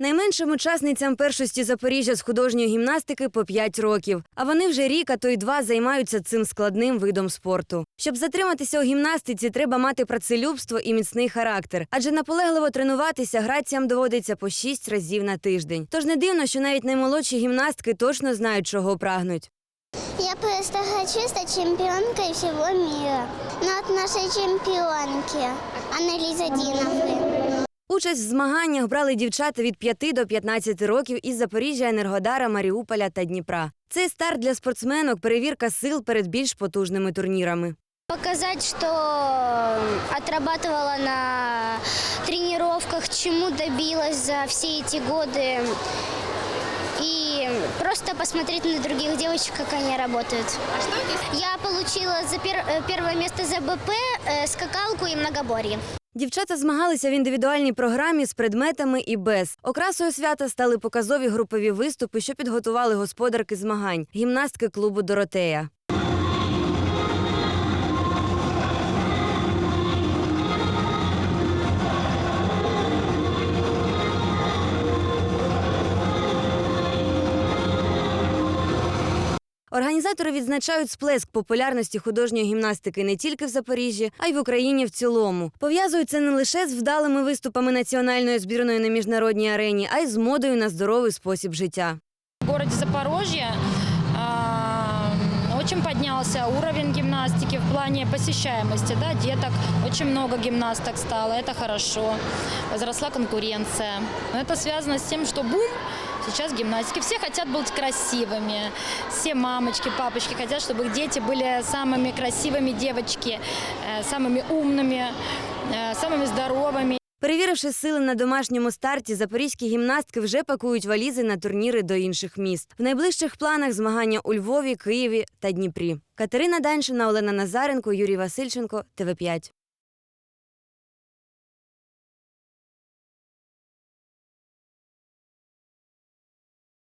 Найменшим учасницям першості Запоріжжя з художньої гімнастики по 5 років. А вони вже рік, а то й два займаються цим складним видом спорту. Щоб затриматися у гімнастиці, треба мати працелюбство і міцний характер. Адже наполегливо тренуватися граціям доводиться по 6 разів на тиждень. Тож не дивно, що навіть наймолодші гімнастки точно знають, чого прагнуть. Я просто хочу стать чемпионкой всего мира. Но от нашей чемпионки Аннелизы Диновой. Участь в змаганнях брали дівчата від 5 до 15 років із Запоріжжя, Енергодара, Маріуполя та Дніпра. Це старт для спортсменок, перевірка сил перед більш потужними турнірами. Показать, что отрабатывала на тренировках, чему добилась за все эти годы. И просто посмотреть на других девочек, как они работают. Я получила за пер- э, первое место за БП, э, скакалку и многоборье. Дівчата змагалися в індивідуальній програмі з предметами і без. Окрасою свята стали показові групові виступи, що підготували господарки змагань, гімнастки клубу Доротея. Організатори відзначають сплеск популярності художньої гімнастики не тільки в Запоріжжі, а й в Україні в цілому. Пов'язують не лише з вдалими виступами національної збірної на міжнародній арені, а й з модою на здоровий спосіб життя. В місті Запорожье а, очень поднялся уровень гимнастики в плане посещаемости, да, деток. Очень много гимнасток стало, это хорошо. Возросла конкуренция. Но это связано с тем, что бум сейчас гимнастики. Все хотят быть красивыми. Все мамочки, папочки хотят, чтобы их дети были самыми красивыми девочки, э, самыми умными, э, самыми здоровыми. Перевіривши сили на домашньому старті, запорізькі гімнастки вже пакують валізи на турніри до інших міст. В найближчих планах змагання у Львові, Києві та Дніпрі. Катерина Даншина, Олена Назаренко, Юрій Васильченко, ТВ 5